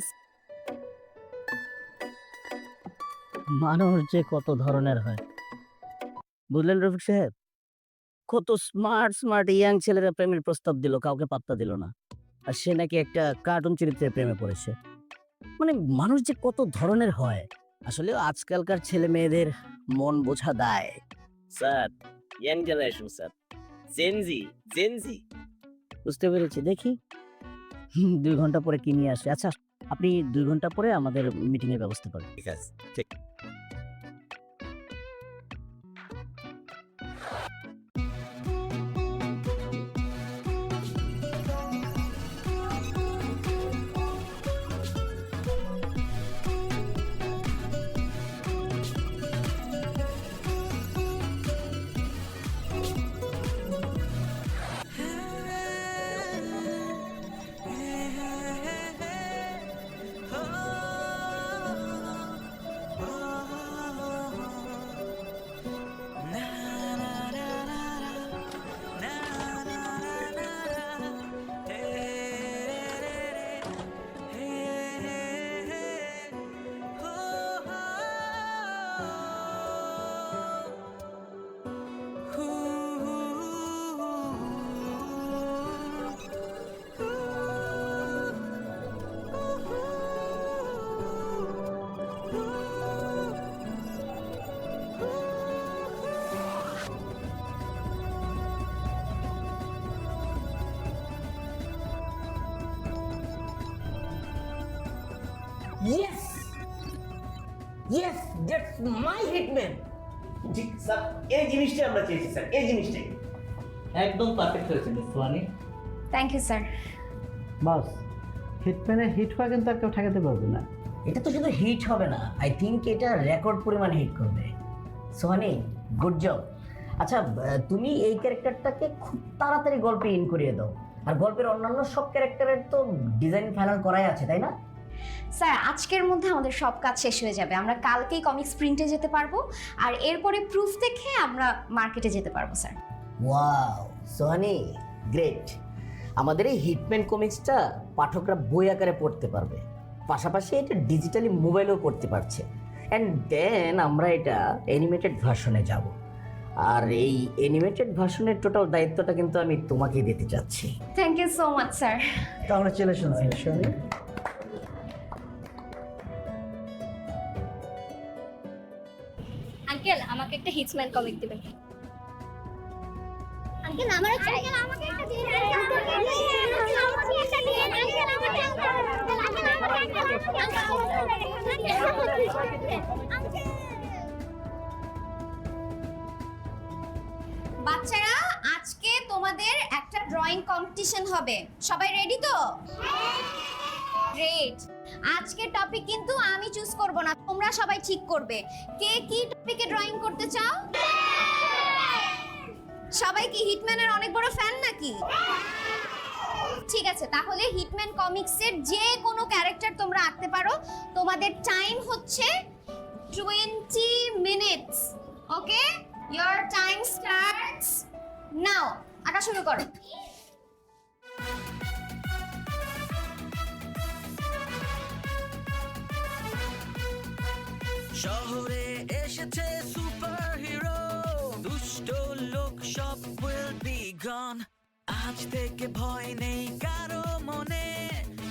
করতেছি মানুষ যে কত ধরনের হয়। বুঝলেন রফিক সাহেব? কত স্মার্ট স্মার্ট ইয়াং ছেলেরা প্রেমের প্রস্তাব দিল কাউকে পাত্তা দিল না। আর সে নাকি একটা কার্টুন চরিত্রের প্রেমে পড়েছে। মানে মানুষ যে কত ধরনের হয় আসলে আজকালকার ছেলে মেয়েদের মন বোঝা দায়। Sir young generation sir. Gen Z gen Z বুঝতে পেরেছি দেখি। দুই ঘণ্টা পরে কি নিয়ে আসে? আচ্ছা আপনি দুই ঘণ্টা পরে আমাদের মিটিংয়ের ব্যবস্থা করেন। ঠিক আছে। ঠিক। Hitman! ঠিক স্যার এই জিনিসটাই আমরা চেয়েছি স্যার এই জিনিসটাই। একদম পারফেক্ট হয়েছে miss Sohani thank you sir বাস হিটম্যানে হিট হওয়া কিন্তু আর কেউ ঠেকাতে পারবে না। এটা তো শুধু হিট হবে না আই থিংক এটা রেকর্ড পরিমাণ হিট করবে। সোহানি গুড জব আচ্ছা তুমি এই ক্যারেক্টারটাকে খুব তাড়াতাড়ি গল্পে ইন করিয়ে দাও। আর গল্পের অন্যান্য সব ক্যারেক্টারের তো ডিজাইন ফাইনাল করাই আছে তাই না? স্যার আজকের মধ্যে আমাদের সব কাজ শেষ হয়ে যাবে। আমরা কালকেই কমিক্স প্রিন্টে যেতে পারব। আর এরপরে প্রুফ দেখে আমরা মার্কেটে যেতে পারব স্যার। ওয়াও সোহানি গ্রেট আমাদের এই হিটম্যান কমিক্সটা পাঠকরা বই আকারে পড়তে পারবে। পাশাপাশি এটা ডিজিটালি মোবাইলেও পড়তে পারছে। অ্যান্ড দেন আমরা এটা অ্যানিমেটেড ভার্সনে যাব। আর এই অ্যানিমেটেড ভার্সনের টোটাল দায়িত্বটা কিন্তু আমি তোমাকেই দিতে চাচ্ছি। Thank you so much sir congratulation Sohani একটা হিটসম্যান কমিক দিবেন আঙ্কেল আমারও চাই আঙ্কেল আমাকে একটা দিন আঙ্কেল আমাকে একটা দিন আঙ্কেল আমাকে বাচ্চারা আজকে তোমাদের একটা ড্রয়িং কম্পিটিশন হবে। সবাই রেডি তো? গ্রেট আজকের টপিক কিন্তু আমি চুজ করব না, তোমরা সবাই ঠিক করবে। কে কি টপিকে ড্রয়িং করতে চাও? সবাই কি হিটম্যানের অনেক বড় ফ্যান নাকি? ঠিক আছে, তাহলে হিটম্যান কমিক্সের যে কোনো ক্যারেক্টার তোমরা আঁকতে পারো। তোমাদের টাইম হচ্ছে twenty minutes okay your time starts now আঁকা শুরু করো। শহরে এসেছে সুপার হিরো দুষ্ট লোক সব উইল বি গন আজ থেকে ভয় নেই কারও মনে।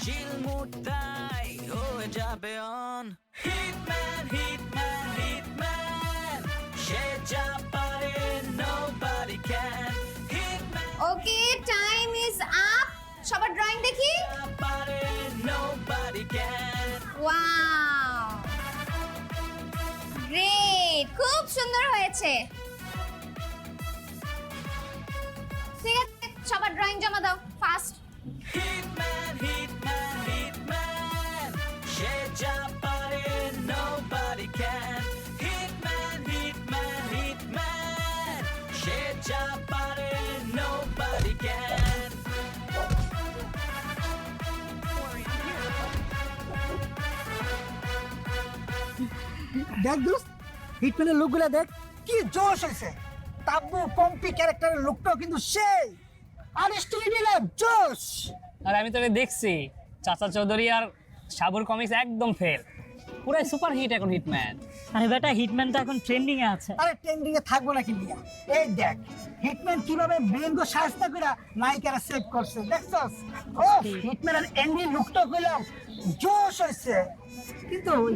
চিলমুটাই হয়ে যাবে অন হিটম্যান হিটম্যান হিটম্যান সে যা পারে nobody can okay time is up সবার ড্রয়িং দেখি। পারে নোবডি ক্যান ওয়াও খুব সুন্দর হয়েছে। সবার ড্রয়িং জমা দাও ফাস্ট দেখ দোস্ত হিটম্যানের লুকগুলো দেখ কি জোশ হয়েছে। তাব্বু পম্পি ক্যারেক্টারের লুকটাও কিন্তু সেই। আর স্টোরি নিলাম জোশ। আর আমি তোকে দেখছি চাচা চৌধুরী আর সাবর কমিক্স একদম ফেল পুরাই সুপার হিট এখন হিটম্যান আরে বেটা হিটম্যান তো এখন ট্রেন্ডিং এ আছে। আরে ট্রেন্ডিং এ থাকব নাকি মিয়া এই দেখ হিটম্যান কীভাবে ব্রেনগো সাহায্য করে নায়িকারা সেভ করছে দেখছস? ও হিটম্যানের এন্ডি লুকটা কইলাম জোশ হইছে। কিন্তু ওই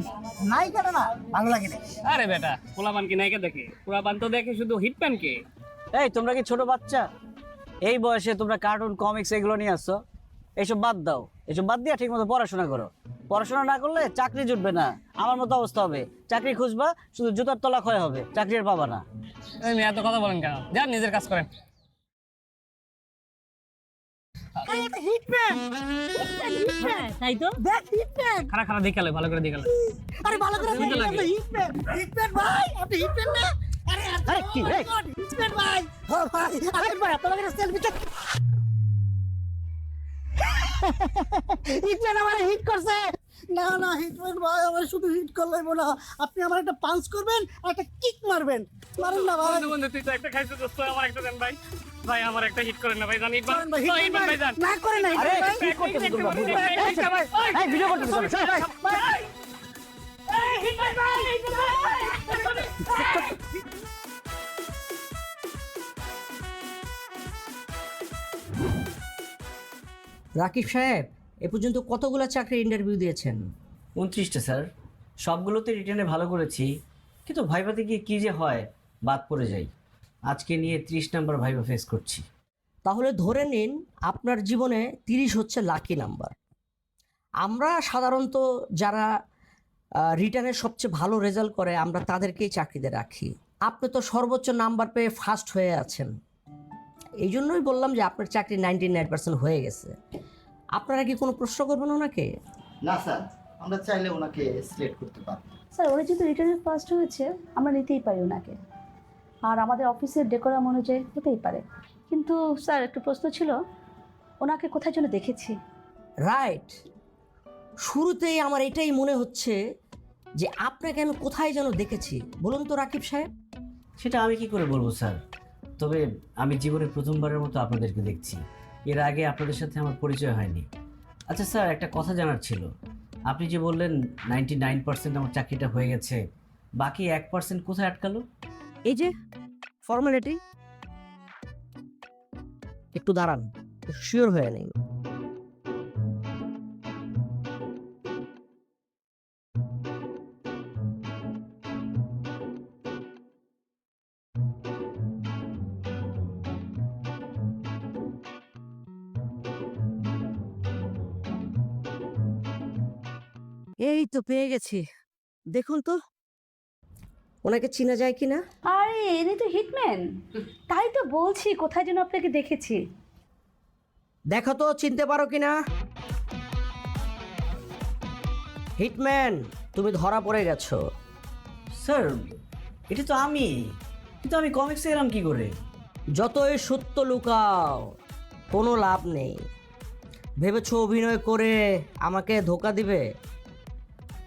নায়িকাটা না ভালো লাগে না। আরে বেটা পোলাপান কি নায়িকা দেখে? পোলাপান তো দেখে শুধু হিটম্যানকে এই তোমরা কি ছোট বাচ্চা? এই বয়সে তোমরা কার্টুন কমিক্স এগুলো নিয়ে আসছো? এইসব বাদ দাও। এসব বাদ দিয়ে ঠিক মতো পড়াশোনা করো। পড়াশোনা না করলে চাকরি জুটবে না। আমার মতো অবস্থা হবে। চাকরি খুঁজবা শুধু জুতার তলা ক্ষয় হবে। চাকরি আর পাবা না। এত কথা বলেন কেন? যান নিজের কাজ করেন। হিটম্যান তাই তো? দেখ হিটম্যান খারাপ খারাপ দেখালে ভালো করে দেখালে। আরে ভালো করে সুন্দর দেখ, লাগে। আপনি হিটম্যান হিটম্যান ভাই আপনি হিটম্যান না? আরে আরে কি রে? হিটম্যান ভাই। ও ভাই আরে ভাই আপনার কাছে সেলফি চাই আমার হিট করছে। না না হিটম্যান ভাই আমার শুধু হিট করলে না। আপনি আমার একটা পাঞ্চ করবেন আর একটা কিক মারবেন। মারুন না ভাই। বন্ধু বন্ধু তুই তো একটা খাইছো দোস্ত আমার একটা দেন ভাই। ভাই আমার একটা হিট করেন না ভাই জানি ভাই, জান না করে না আরে কি করতেছো তোমরা এই। রাকিব সাহেব এ পর্যন্ত কতগুলো চাকরি ইন্টারভিউ দিয়েছেন? উনত্রিশটা স্যার। সবগুলোতে রিটার্নে ভালো করেছি কিন্তু ভাইভাতে গিয়ে কী যে হয় বাদ পড়ে যাই। আজকে নিয়ে ত্রিশ নাম্বার ভাইভা ফেস করছি। তাহলে ধরে নিন আপনার জীবনে তিরিশ হচ্ছে লাকি নাম্বার আমরা সাধারণত যারা রিটার্নে সবচেয়ে ভালো রেজাল্ট করে আমরা তাদেরকেই চাকরিতে রাখি। আপনি তো সর্বোচ্চ নাম্বার পেয়ে ফার্স্ট হয়ে আছেন। এই জন্যই বললাম যে আপনার চাকরি নাইনটি নাইন পার্সেন্ট হয়ে গেছে। আপনারা কি কোনো প্রশ্ন করবেন ওনাকে? না স্যার আমরা চাইলে ওনাকে সিলেক্ট করতে পারি স্যার উনি যেহেতু রিটার্নে ফার্স্ট হয়েছে আমরা নিতেই পারি ওনাকে। আর আমাদের অফিসের ডেকোরাম অনুযায়ী হতেই পারে। কিন্তু স্যার একটু প্রশ্ন ছিল ওনাকে কোথায় যেন দেখেছি। রাইট শুরুতেই আমার এটাই মনে হচ্ছে যে আপনাকে আমি কোথায় যেন দেখেছি। বলুন তো রাকিব সাহেব। সেটা আমি কি করে বলব স্যার? তবে আমি জীবনে প্রথমবারের মতো আপনাদেরকে দেখছি। এর আগে আপনাদের সাথে আমার পরিচয় হয়নি। আচ্ছা স্যার একটা কথা জানার ছিল। আপনি যে বললেন নাইনটি নাইন পার্সেন্ট আমার চাকরিটা হয়ে গেছে বাকি এক পার্সেন্ট কোথায় আটকালো? এই যে ফর্মালিটি একটু দাঁড়ান শিওর হয়ে নেই এই তো পেয়ে গেছি। দেখুন তো ওনাকে চিনা যায় কি না আরে ইনি তো হিটম্যান। তাই তো বলছি কোথায় যেন আপনাকে দেখেছি। দেখো তো চিনতে পারো কি না হিটম্যান তুমি ধরা পড়ে গেছো। স্যার এটা তো আমি। কিন্তু আমি কমিক্সে এলাম কি করে? যতই সত্য লুকাও কোনো লাভ নেই। ভেবেছো অভিনয় করে আমাকে ধোকা দিবে?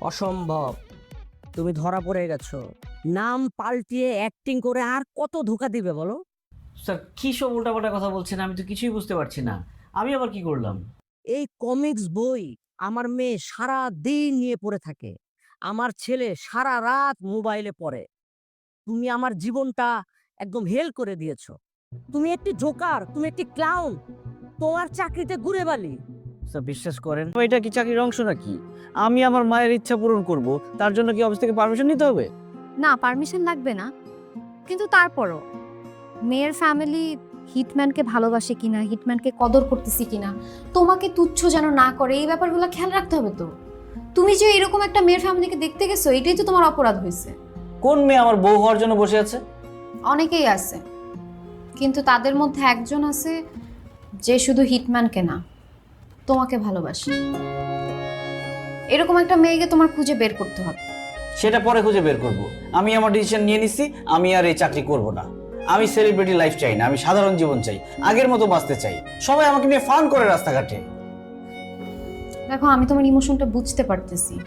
অসম্ভব। তুমি ধরা পড়ে গেছো। নাম পাল্টিয়ে অ্যাক্টিং করে আর কত ধোকা দিবে বলো? স্যার কী সব উল্টাপাল্টা কথা বলছেন? আমি তো কিছুই বুঝতে পারছি না। আমি আবার কি করলাম? এই কমিক্স বই আমার মেয়ে সারা দিন নিয়ে পড়ে থাকে। আমার ছেলে সারা রাত মোবাইলে পড়ে। তুমি আমার জীবনটা একদম হেল করে দিয়েছ। তুমি একটি জোকার তুমি একটি ক্লাউন তোমার চাকরিতে ঘুরে বালি। স্যার বিশ্বাস করেন। এটা কি চাকরির অংশ নাকি? আমি আমার মায়ের ইচ্ছা পূরণ করব তার জন্য কি অফিস থেকে পারমিশন নিতে হবে? না পারমিশন লাগবে না। কিন্তু তারপরও মেয়ের ফ্যামিলি হিটম্যানকে ভালোবাসে কিনা হিটম্যানকে কদর করতেছি কিনা তোমাকে তুচ্ছ যেন না করে এই ব্যাপারগুলো খেয়াল রাখতে হবে তো। তুমি যে এরকম একটা মেয়ের ফ্যামিলিকে দেখতে গেছো এটাই তো তোমার অপরাধ হয়েছে। কোন মেয়ে আমার বউ হওয়ার জন্য বসে আছে? অনেকেই আছে কিন্তু তাদের মধ্যে একজন আছে যে শুধু হিটম্যানকে না তোমাকে ভালোবাসে। এরকম একটা মেয়েকে তোমার খুঁজে বের করতে হবে। সেটা পরে খুঁজে বের করব। আমি আমার ডিসিশন নিয়ে নিচ্ছি আমি আর এই চাকরি করব না। আমি সেলিব্রিটি লাইফ চাই না, আমি সাধারণ জীবন চাই, আগের মতো বাঁচতে চাই। সবাই আমাকে নিয়ে ফান করে রাস্তাঘাটে। দেখো, আমি তোমার ইমোশনটা বুঝতে পারতেছি।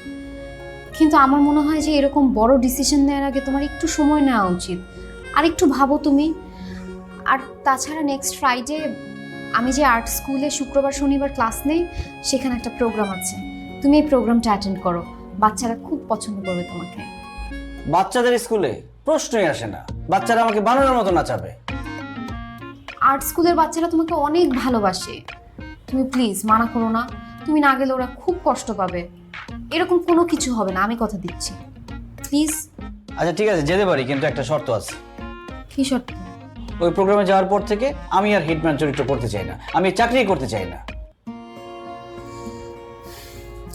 কিন্তু আমার মনে হয় যে এরকম বড় ডিসিশন নেওয়ার আগে তোমার একটু সময় নেওয়া উচিত। আর একটু ভাবো তুমি। আর তাছাড়া নেক্সট ফ্রাইডে আমি যে আর্ট স্কুলে শুক্রবার, শনিবার ক্লাস নেই, সেখানে একটা প্রোগ্রাম আছে। তুমি এই প্রোগ্রামটা অ্যাটেন্ড করো। বাচ্চারা খুব পছন্দ করবে তোমাকে। বাচ্চাদের স্কুলে প্রশ্নই আসে না। বাচ্চারা আমাকে বানানোর মতো নাচাবে। আর্ট স্কুলের বাচ্চারা তোমাকে অনেক ভালোবাসে। তুমি প্লিজ মানা করো না। তুমি না গেলে ওরা খুব কষ্ট পাবে। এরকম কোনো কিছু হবে না আমি কথা দিচ্ছি। প্লিজ আচ্ছা ঠিক আছে যেতে পারি কিন্তু একটা শর্ত আছে। কি শর্ত? ওই প্রোগ্রামে যাওয়ার পর থেকে আমি আর হিটম্যান চরিত্র করতে চাই না। আমি চাকরি করতে চাই না।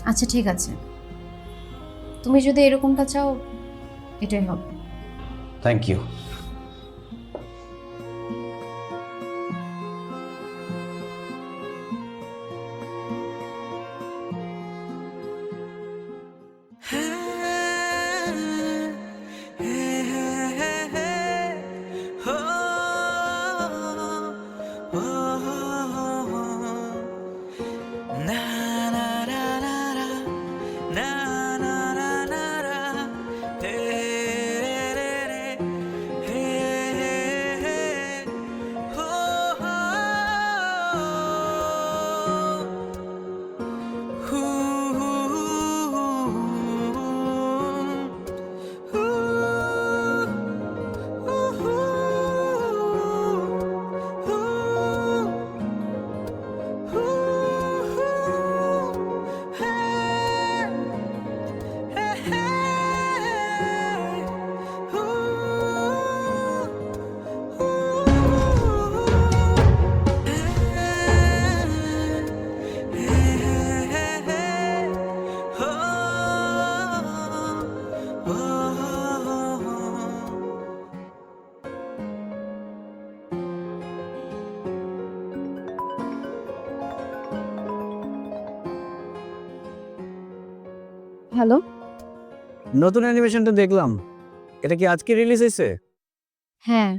আচ্ছা ঠিক আছে। তুমি যদি এরকমটা চাও এটাই হবে। থ্যাংক ইউ হ্যালো নতুন অ্যানিমেশনটা দেখলাম। এটা কি আজকে রিলিজ হয়েছে? হ্যাঁ।